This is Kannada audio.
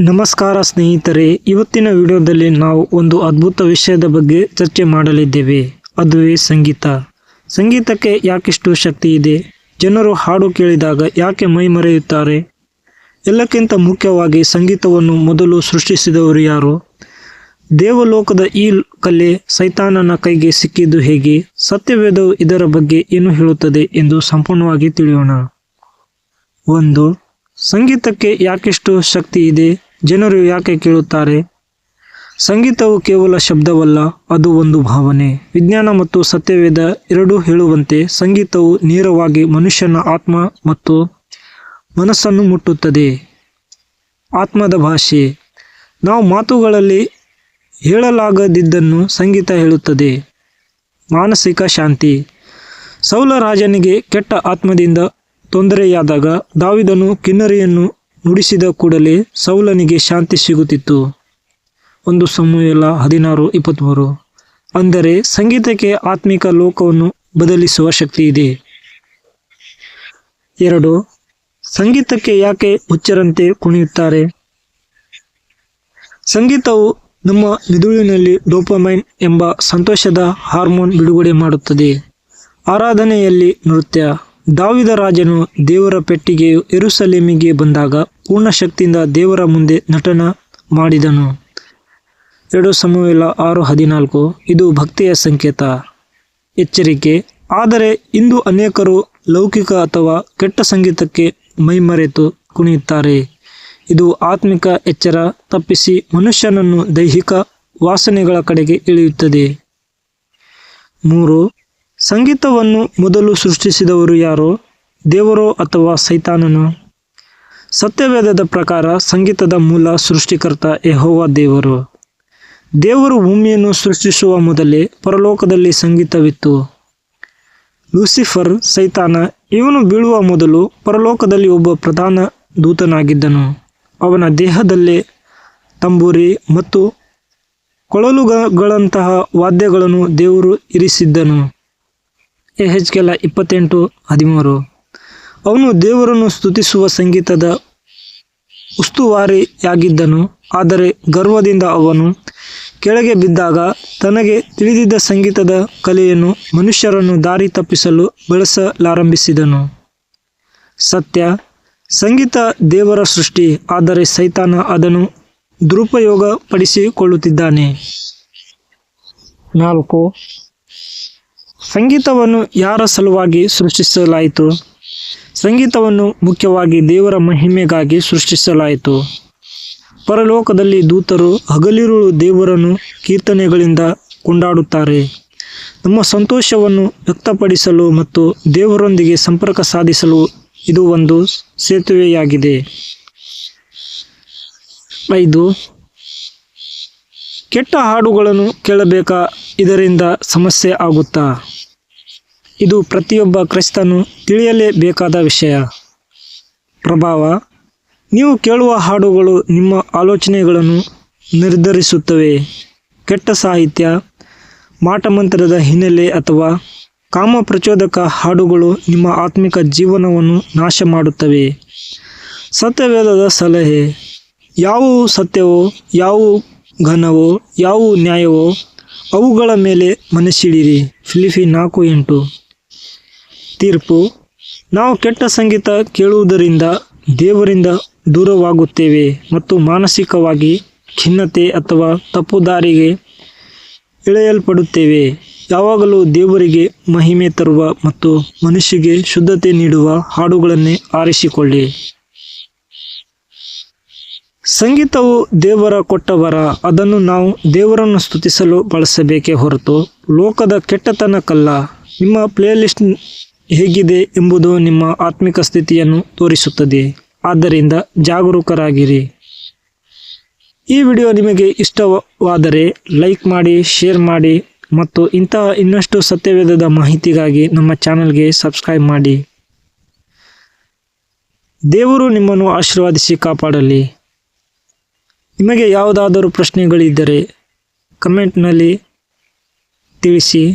ನಮಸ್ಕಾರ ಸ್ನೇಹಿತರೆ, ಇವತ್ತಿನ ವಿಡಿಯೋದಲ್ಲಿ ನಾವು ಒಂದು ಅದ್ಭುತ ವಿಷಯದ ಬಗ್ಗೆ ಚರ್ಚೆ ಮಾಡಲಿದ್ದೇವೆ. ಅದುವೇ ಸಂಗೀತ. ಸಂಗೀತಕ್ಕೆ ಯಾಕಿಷ್ಟು ಶಕ್ತಿ ಇದೆ? ಜನರು ಹಾಡು ಕೇಳಿದಾಗ ಯಾಕೆ ಮೈ ಮರೆಯುತ್ತಾರೆ? ಎಲ್ಲಕ್ಕಿಂತ ಮುಖ್ಯವಾಗಿ ಸಂಗೀತವನ್ನು ಮೊದಲು ಸೃಷ್ಟಿಸಿದವರು ಯಾರು? ದೇವಲೋಕದ ಈ ಕಲೆ ಸೈತಾನನ ಕೈಗೆ ಸಿಕ್ಕಿದ್ದು ಹೇಗೆ? ಸತ್ಯವೇದವು ಇದರ ಬಗ್ಗೆ ಏನು ಹೇಳುತ್ತದೆ ಎಂದು ಸಂಪೂರ್ಣವಾಗಿ ತಿಳಿಯೋಣ. ಒಂದು, ಸಂಗೀತಕ್ಕೆ ಯಾಕೆಷ್ಟು ಶಕ್ತಿ ಇದೆ? ಜನರು ಯಾಕೆ ಕೇಳುತ್ತಾರೆ? ಸಂಗೀತವು ಕೇವಲ ಶಬ್ದವಲ್ಲ, ಅದು ಒಂದು ಭಾವನೆ. ವಿಜ್ಞಾನ ಮತ್ತು ಸತ್ಯವೇದ ಎರಡೂ ಹೇಳುವಂತೆ ಸಂಗೀತವು ನೇರವಾಗಿ ಮನುಷ್ಯನ ಆತ್ಮ ಮತ್ತು ಮನಸ್ಸನ್ನು ಮುಟ್ಟುತ್ತದೆ. ಆತ್ಮದ ಭಾಷೆ. ನಾವು ಮಾತುಗಳಲ್ಲಿ ಹೇಳಲಾಗದಿದ್ದನ್ನು ಸಂಗೀತ ಹೇಳುತ್ತದೆ. ಮಾನಸಿಕ ಶಾಂತಿ. ಸೌಲ ರಾಜನಿಗೆ ಕೆಟ್ಟ ಆತ್ಮದಿಂದ ತೊಂದರೆಯಾದಾಗ ದಾವಿದನು ಕಿನ್ನರಿಯನ್ನು ನುಡಿಸಿದ ಕೂಡಲೇ ಸೌಲನಿಗೆ ಶಾಂತಿ ಸಿಗುತ್ತಿತ್ತು. ಒಂದು ಸಮೂಹಲ ಹದಿನಾರು ಇಪ್ಪತ್ತ್ಮೂರು ಅಂದರೆ ಸಂಗೀತಕ್ಕೆ ಆತ್ಮಿಕ ಲೋಕವನ್ನು ಬದಲಿಸುವ ಶಕ್ತಿ ಇದೆ. ಎರಡು. ಸಂಗೀತಕ್ಕೆ ಯಾಕೆ ಹುಚ್ಚರಂತೆ ಕುಣಿಯುತ್ತಾರೆ? ಸಂಗೀತವು ನಮ್ಮ ಮಿದುಳಿನಲ್ಲಿ ಡೋಪಮೈನ್ ಎಂಬ ಸಂತೋಷದ ಹಾರ್ಮೋನ್ ಬಿಡುಗಡೆ ಮಾಡುತ್ತದೆ. ಆರಾಧನೆಯಲ್ಲಿ ನೃತ್ಯ. ದಾವಿದ ರಾಜನು ದೇವರ ಪೆಟ್ಟಿಗೆಯು ಎರುಸಲೇಮಿಗೆ ಬಂದಾಗ ಪೂರ್ಣ ಶಕ್ತಿಯಿಂದ ದೇವರ ಮುಂದೆ ನಟನ ಮಾಡಿದನು. ಎರಡು ಸಮುವೆಲ ಆರು ಹದಿನಾಲ್ಕು, ಇದು ಭಕ್ತಿಯ ಸಂಕೇತ. ಎಚ್ಚರಿಕೆ, ಆದರೆ ಇಂದು ಅನೇಕರು ಲೌಕಿಕ ಅಥವಾ ಕೆಟ್ಟ ಸಂಗೀತಕ್ಕೆ ಮೈಮರೆತು ಕುಣಿಯುತ್ತಾರೆ. ಇದು ಆತ್ಮಿಕ ಎಚ್ಚರ ತಪ್ಪಿಸಿ ಮನುಷ್ಯನನ್ನು ದೈಹಿಕ ವಾಸನೆಗಳ ಕಡೆಗೆ ಇಳಿಯುತ್ತದೆ. ಮೂರು ಸಂಗೀತವನ್ನು ಮೊದಲು ಸೃಷ್ಟಿಸಿದವರು ಯಾರು? ದೇವರೋ ಅಥವಾ ಸೈತಾನನು? ಸತ್ಯವೇದದ ಪ್ರಕಾರ ಸಂಗೀತದ ಮೂಲ ಸೃಷ್ಟಿಕರ್ತ ಯಹೋವ ದೇವರು. ದೇವರು ಭೂಮಿಯನ್ನು ಸೃಷ್ಟಿಸುವ ಮೊದಲೇ ಪರಲೋಕದಲ್ಲಿ ಸಂಗೀತವಿತ್ತು. ಲೂಸಿಫರ್, ಸೈತಾನ, ಇವನು ಬೀಳುವ ಮೊದಲು ಪರಲೋಕದಲ್ಲಿ ಒಬ್ಬ ಪ್ರಧಾನ ದೂತನಾಗಿದ್ದನು. ಅವನ ದೇಹದಲ್ಲೇ ತಂಬೂರಿ ಮತ್ತು ಕೊಳಲುಗಳಂತಹ ವಾದ್ಯಗಳನ್ನು ದೇವರು ಇರಿಸಿದ್ದನು. ಎಹೆಚ್ಕೆಲ ಇಪ್ಪತ್ತೆಂಟು, ಹದಿಮೂರು. ಅವನು ದೇವರನ್ನು ಸ್ತುತಿಸುವ ಸಂಗೀತದ ಉಸ್ತುವಾರಿಯಾಗಿದ್ದನು, ಆದರೆ ಗರ್ವದಿಂದ ಅವನು ಕೆಳಗೆ ಬಿದ್ದಾಗ ತನಗೆ ತಿಳಿದಿದ್ದ ಸಂಗೀತದ ಕಲೆಯನ್ನು ಮನುಷ್ಯರನ್ನು ದಾರಿ ತಪ್ಪಿಸಲು ಬಳಸಲಾರಂಭಿಸಿದನು. ಸತ್ಯ, ಸಂಗೀತ ದೇವರ ಸೃಷ್ಟಿ, ಆದರೆ ಸೈತಾನ ಅದನ್ನು ದುರುಪಯೋಗಪಡಿಸಿಕೊಳ್ಳುತ್ತಿದ್ದಾನೆ. ನಾಲ್ಕು ಸಂಗೀತವನ್ನು ಯಾರ ಸಲುವಾಗಿ ಸೃಷ್ಟಿಸಲಾಯಿತು? ಸಂಗೀತವನ್ನು ಮುಖ್ಯವಾಗಿ ದೇವರ ಮಹಿಮೆಗಾಗಿ ಸೃಷ್ಟಿಸಲಾಯಿತು. ಪರಲೋಕದಲ್ಲಿ ದೂತರು ಹಗಲಿರುಳು ದೇವರನ್ನು ಕೀರ್ತನೆಗಳಿಂದ ಕೊಂಡಾಡುತ್ತಾರೆ. ನಮ್ಮ ಸಂತೋಷವನ್ನು ವ್ಯಕ್ತಪಡಿಸಲು ಮತ್ತು ದೇವರೊಂದಿಗೆ ಸಂಪರ್ಕ ಸಾಧಿಸಲು ಇದು ಒಂದು ಸೇತುವೆಯಾಗಿದೆ. ಐದು, ಕೆಟ್ಟ ಹಾಡುಗಳನ್ನು ಕೇಳಬೇಕಾ? ಇದರಿಂದ ಸಮಸ್ಯೆ ಆಗುತ್ತಾ? ಇದು ಪ್ರತಿಯೊಬ್ಬ ಕ್ರೈಸ್ತನು ತಿಳಿಯಲೇಬೇಕಾದ ವಿಷಯ. ಪ್ರಭಾವ, ನೀವು ಕೇಳುವ ಹಾಡುಗಳು ನಿಮ್ಮ ಆಲೋಚನೆಗಳನ್ನು ನಿರ್ಧರಿಸುತ್ತವೆ. ಕೆಟ್ಟ ಸಾಹಿತ್ಯ, ಮಾಟಮಂತ್ರದ ಹಿನ್ನೆಲೆ ಅಥವಾ ಕಾಮ ಪ್ರಚೋದಕ ಹಾಡುಗಳು ನಿಮ್ಮ ಆತ್ಮಿಕ ಜೀವನವನ್ನು ನಾಶ ಮಾಡುತ್ತವೆ ಸತ್ಯವೇದದ ಸಲಹೆ, ಯಾವುವು ಸತ್ಯವೋ, ಯಾವುವು ಘನವೋ, ಯಾವುವು ನ್ಯಾಯವೋ ಅವುಗಳ ಮೇಲೆ ಮನಸ್ಸಿಡಿರಿ ಫಿಲಿಫಿ ನಾಲ್ಕು ಎಂಟು. ತೀರ್ಪು, ನಾವು ಕೆಟ್ಟ ಸಂಗೀತ ಕೇಳುವುದರಿಂದ ದೇವರಿಂದ ದೂರವಾಗುತ್ತೇವೆ ಮತ್ತು ಮಾನಸಿಕವಾಗಿ ಖಿನ್ನತೆ ಅಥವಾ ತಪ್ಪು ದಾರಿಗೆ ಎಳೆಯಲ್ಪಡುತ್ತೇವೆ. ಯಾವಾಗಲೂ ದೇವರಿಗೆ ಮಹಿಮೆ ತರುವ ಮತ್ತು ಮನುಷ್ಯಗೆ ಶುದ್ಧತೆ ನೀಡುವ ಹಾಡುಗಳನ್ನೇ ಆರಿಸಿಕೊಳ್ಳಿ. ಸಂಗೀತವು ದೇವರ ಕೊಟ್ಟವರ, ಅದನ್ನು ನಾವು ದೇವರನ್ನು ಸ್ತುತಿಸಲು ಬಳಸಬೇಕೇ ಹೊರತು ಲೋಕದ ಕೆಟ್ಟತನಕ್ಕಲ್ಲ. ನಿಮ್ಮ ಪ್ಲೇಲಿಸ್ಟ್ ಹೇಗಿದೆ ಎಂಬುದು ನಿಮ್ಮ ಆತ್ಮಿಕ ಸ್ಥಿತಿಯನ್ನು ತೋರಿಸುತ್ತದೆ. ಆದ್ದರಿಂದ ಜಾಗರೂಕರಾಗಿರಿ. ಈ ವಿಡಿಯೋ ನಿಮಗೆ ಇಷ್ಟವಾದರೆ ಲೈಕ್ ಮಾಡಿ, ಶೇರ್ ಮಾಡಿ ಮತ್ತು ಇಂತಹ ಇನ್ನಷ್ಟು ಸತ್ಯವೇದದ ಮಾಹಿತಿಗಾಗಿ ನಮ್ಮ ಚಾನಲ್ಗೆ ಸಬ್ಸ್ಕ್ರೈಬ್ ಮಾಡಿ. ದೇವರು ನಿಮ್ಮನ್ನು ಆಶೀರ್ವಾದಿಸಿ ಕಾಪಾಡಲಿ. ನಿಮಗೆ ಯಾವುದಾದರೂ ಪ್ರಶ್ನೆಗಳಿದ್ದರೆ ಕಮೆಂಟ್ನಲ್ಲಿ ತಿಳಿಸಿ.